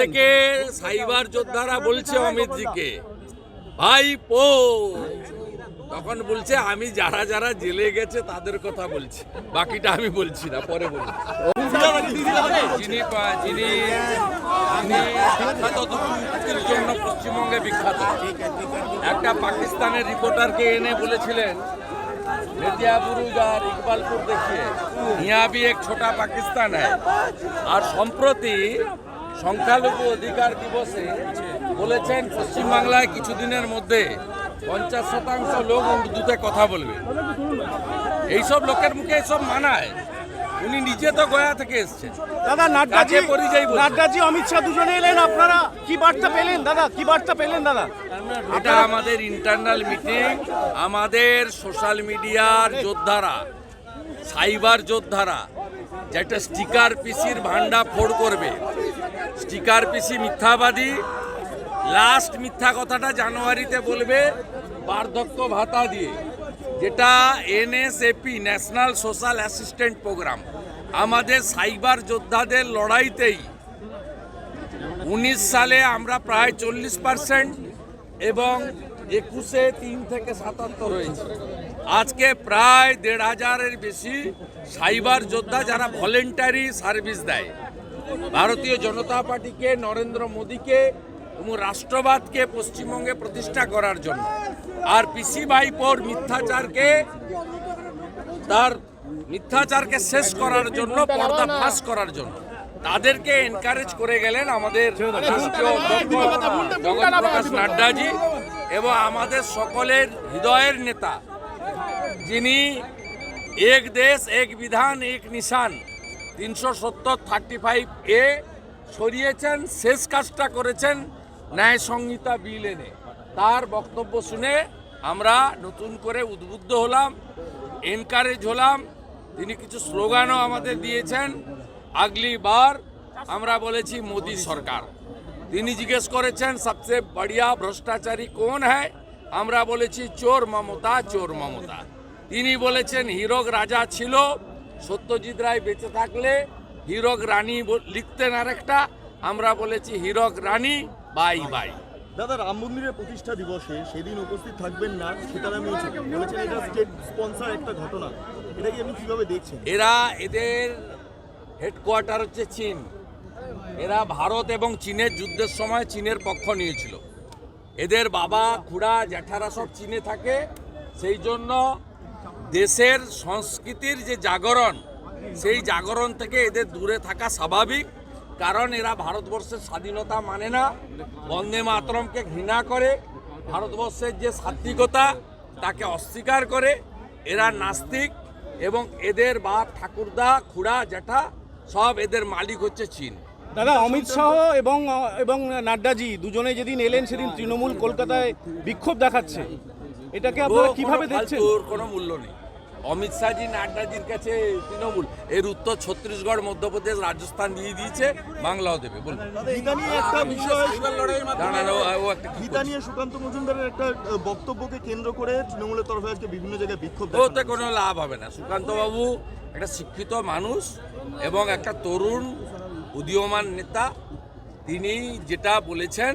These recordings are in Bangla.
থেকে সাইবার যোদ্ধারা বলছে অমিত জিকে ভাই পো। তখন বলছে আমি যারা যারা জেলে গেছে তাদের কথা বলছি। বাকিটা আমি বলছি না পরে বলছি যিনি যিনি বিখ্যাত দুর্নীতির জন্য পশ্চিমবঙ্গে বিখ্যাত। একটা পাকিস্তানের রিপোর্টারকে এনে বলেছিলেন মেদিয়াপুর আর ইকবালপুর দেখিয়ে यहाँ भी एक छोटा पाकिस्तान है আর সম্প্রতি সংখ্যালঘু অধিকার দিবসে বলেছেন পশ্চিমবাংলায় কিছুদিনের মধ্যে পঞ্চাশ শতাংশ লোক উর্দুতে কথা বলবে এইসব লোকের মুখে এসব মানায় উনি নিজে তো গয়া থেকে এসছেন। দাদা নাড্ডাজি পরিযায়ী? নাড্ডাজি অমিত শাহ দুজনে এলেন আপনারা কি বার্তা পেলেন দাদা? কি বার্তা পেলেন দাদা? এটা আমাদের ইন্টারনাল মিটিং আমাদের সোশ্যাল মিডিয়ার যোদ্ধারা সাইবার যোদ্ধারা যেটা স্টিকার পিসির ভান্ডা ফোড় করবে। স্টিকার পিসি মিথ্যাবাদী লাস্ট মিথ্যা কথাটা জানুয়ারিতে বলবে বার্ধক্য ভাতা দিয়ে। যেটা NSAP, national social assistant program. আমাদের সাইবার যোদ্ধাদের লড়াইতেই উনিশ সালে আমরা প্রায় চল্লিশ পার্সেন্ট এবং একুশে তিন থেকে সাতাত্তর হয়েছে। আজকে প্রায় দেড় হাজারের বেশি সাইবার যোদ্ধা যারা ভলেন্টারি সার্ভিস দেয়। ভারতীয় জনতা পার্টিকে, নরেন্দ্র মোদীকে এবং রাষ্ট্রবাদকে পশ্চিমবঙ্গে প্রতিষ্ঠা করার জন্য। আর পিসি ভাইপোর মিথ্যাচারকে, তার মিথ্যাচারকে শেষ করার জন্য পর্দা ফাঁস করার জন্য। তাদেরকে এনকারেজ করে গেলেন আমাদের জগৎ প্রকাশ নাড্ডাজি এবং আমাদের সকলের হৃদয়ের নেতা, যিনি এক দেশ, এক বিধান, এক নিশান, তিনশো সত্তর থার্টি ফাইভ এ সরিয়েছেন, শেষ কাজটা করেছেন। ন্যায় সংহিতা বিল এনে তার বক্তব্য শুনে আমরা নতুন করে উদ্বুদ্ধ হলাম এনকারেজ হলাম। তিনি কিছু স্লোগানও আমাদের দিয়েছেন। আগলি বার আমরা বলেছি মোদি সরকার। তিনি জিজ্ঞেস করেছেন, সবচেয়ে বড়িয়া ভ্রষ্টাচারী কোন হ্যায়? আমরা বলেছি, চোর মমতা চোর মমতা। তিনি বলেছেন, হীরক রাজা ছিল, সত্যজিৎ রায় বেঁচে থাকলে হীরক রানী লিখতেন আরেকটা। আমরা বলেছি, হীরক রানী বাই বাই। দাদা রাম মন্দিরের প্রতিষ্ঠা দিবসে সেদিন উপস্থিত থাকবেন না সীতারাম বলেছেন এটা স্টেট স্পন্সর একটা ঘটনা। এটা কি আপনি কীভাবে দেখছেন? এরা এদের হেডকোয়ার্টার হচ্ছে চীন। এরা ভারত এবং চীনের যুদ্ধের সময় চীনের পক্ষ নিয়েছিল। এদের বাবা খুড়া জ্যাঠারা সব চীনে থাকে। সেই জন্য দেশের সংস্কৃতির যে জাগরণ সেই জাগরণ থেকে এদের দূরে থাকা স্বাভাবিক। কারণ এরা ভারতবর্ষের স্বাধীনতা মানে না। বন্দে মাতরমকে ঘৃণা করে ভারতবর্ষের যে সাত্বিকতা তাকে অস্বীকার করে এরা নাস্তিক এবং এদের বাপ ঠাকুরদা খুড়া জ্যাঠা সব এদের মালিক হচ্ছে চীন। দাদা অমিত শাহ এবং এবং নাড্ডাজি দুজনে যেদিন এলেন সেদিন তৃণমূল কলকাতায় বিক্ষোভ দেখাচ্ছে। এটাকে আপনারা কীভাবে দেখছেন? কোনো মূল্য নেই। অমিত শাহজি নাড্ডাজির কাছে তৃণমূল। এর উত্তর ছত্তিশগড় মধ্যপ্রদেশ রাজস্থান দিয়ে দিয়েছে বাংলাও দেবে বলুন। সুকান্ত মজুমদারের একটা বক্তব্যকে কেন্দ্র করে তৃণমূলের তরফে আজকে বিভিন্ন জায়গায় বিক্ষোভ ওতে কোনো লাভ হবে না। সুকান্ত বাবু একটা শিক্ষিত মানুষ এবং একটা তরুণ উদীয়মান নেতা। তিনি যেটা বলেছেন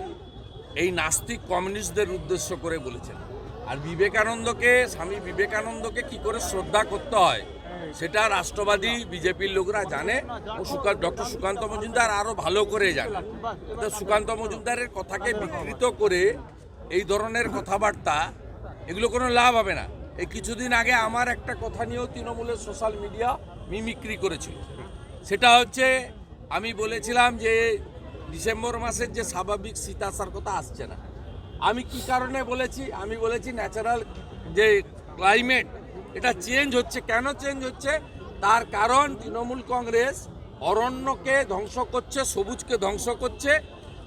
এই নাস্তিক কমিউনিস্টদের উদ্দেশ্য করে বলেছেন। আর বিবেকানন্দকে স্বামী বিবেকানন্দকে কি করে শ্রদ্ধা করতে হয় সেটা রাষ্ট্রবাদী বিজেপির লোকরা জানে ও সুকান্ত ডক্টর সুকান্ত মজুমদার আরও ভালো করে জানে। তো সুকান্ত মজুমদারের কথাকে বিকৃত করে এই ধরনের কথাবার্তা, এগুলো কোনো লাভ হবে না। এই কিছুদিন আগে আমার একটা কথা নিয়েও তৃণমূলের সোশ্যাল মিডিয়া মিমিক্রি করেছিল। সেটা হচ্ছে, আমি বলেছিলাম যে ডিসেম্বর মাসের যে স্বাভাবিক শীত আসার কথা আসছে না। আমি কি কারণে বলেছি? আমি বলেছি ন্যাচারাল যে ক্লাইমেট এটা চেঞ্জ হচ্ছে। কেন চেঞ্জ হচ্ছে? তার কারণ তৃণমূল কংগ্রেস অরণ্যকে ধ্বংস করছে, সবুজকে ধ্বংস করছে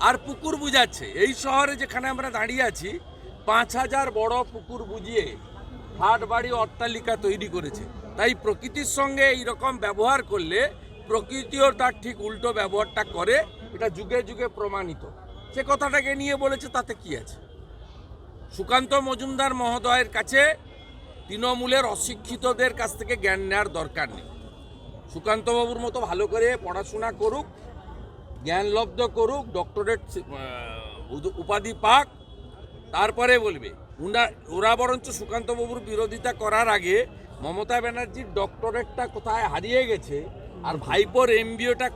আর পুকুর বুঝাচ্ছে। এই শহরে যেখানে আমরা দাঁড়িয়ে আছি, পাঁচ হাজার বড় পুকুর বুঝিয়ে হাট, বাড়ি, অট্টালিকা তৈরি করেছে। তাই প্রকৃতির সঙ্গে এই রকম ব্যবহার করলে প্রকৃতিও তার ঠিক উল্টো ব্যবহারটা করে। এটা যুগে যুগে প্রমাণিত। সে কথাটাকে নিয়ে বলেছে, তাতে কি আছে? সুকান্ত মজুমদার মহোদয়ের কাছে তৃণমূলের অশিক্ষিতদের কাছ থেকে জ্ঞান নেওয়ার দরকার নেই। সুকান্তবাবুর মতো ভালো করে পড়াশোনা করুক জ্ঞানলব্ধ করুক ডক্টরেট উপাধি পাক, তারপরে বলবে। উনা ওরা বরঞ্চ সুকান্তবাবুর বিরোধিতা করার আগে মমতা ব্যানার্জির ডক্টরেটটা কোথায় হারিয়ে গেছে আর ভাইপোর এমবিওটা